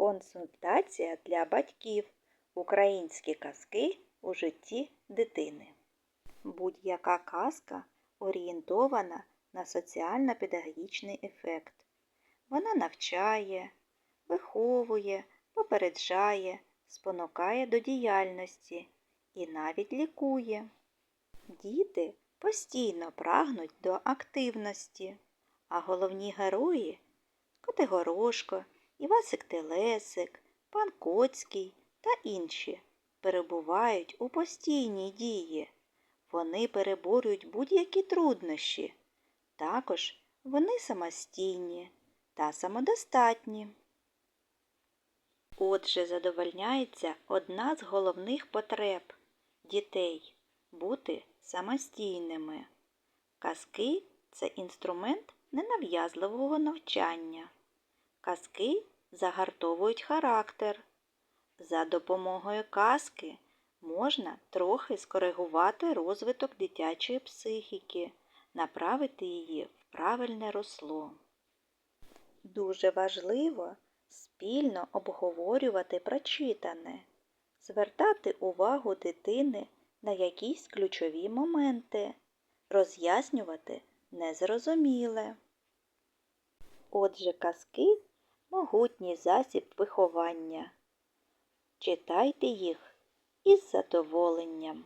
Консультація для батьків. Українські казки у житті дитини. Будь-яка казка орієнтована на соціально-педагогічний ефект. Вона навчає, виховує, попереджає, спонукає до діяльності і навіть лікує. Діти постійно прагнуть до активності, а головні герої Котигорошко, Івасик Телесик, Пан Коцький та інші перебувають у постійній дії. Вони переборюють будь-які труднощі. Також вони самостійні та самодостатні. Отже, задовольняється одна з головних потреб дітей бути самостійними. Казки це інструмент ненав'язливого навчання. Казки загартовують характер. За допомогою казки можна трохи скоригувати розвиток дитячої психіки, направити її в правильне русло. Дуже важливо спільно обговорювати прочитане, звертати увагу дитини на якісь ключові моменти, роз'яснювати незрозуміле. Отже, казки могутній засіб виховання. Читайте їх із задоволенням.